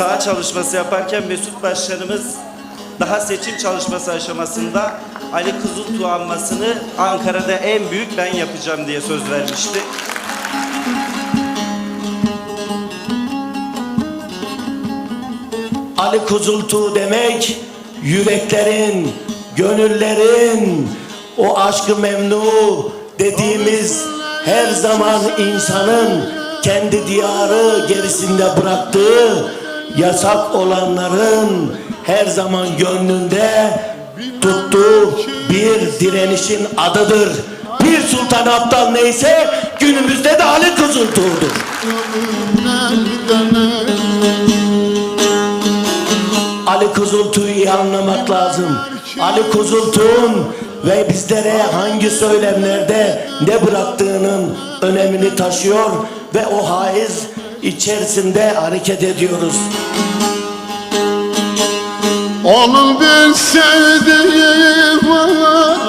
saha çalışması yaparken Mesut Başkanımız daha seçim çalışması aşamasında Ali Kızıltuğ anmasını Ankara'da en büyük ben yapacağım diye söz vermişti. Ali Kuzultuğ demek yüreklerin, gönüllerin o aşkı memnu dediğimiz her zaman insanın kendi diyarı gerisinde bıraktığı yasak olanların her zaman gönlünde tuttuğu bir direnişin adıdır. Bir sultan aptal neyse günümüzde de Ali Kuzultuğ'dur. Ali Kuzultuğ'u iyi anlamak lazım. Ali Kuzultuğ'un ve bizlere hangi söylemlerde ne bıraktığının önemini taşıyor ve o haiz içerisinde hareket ediyoruz. Onun bir sevdiği var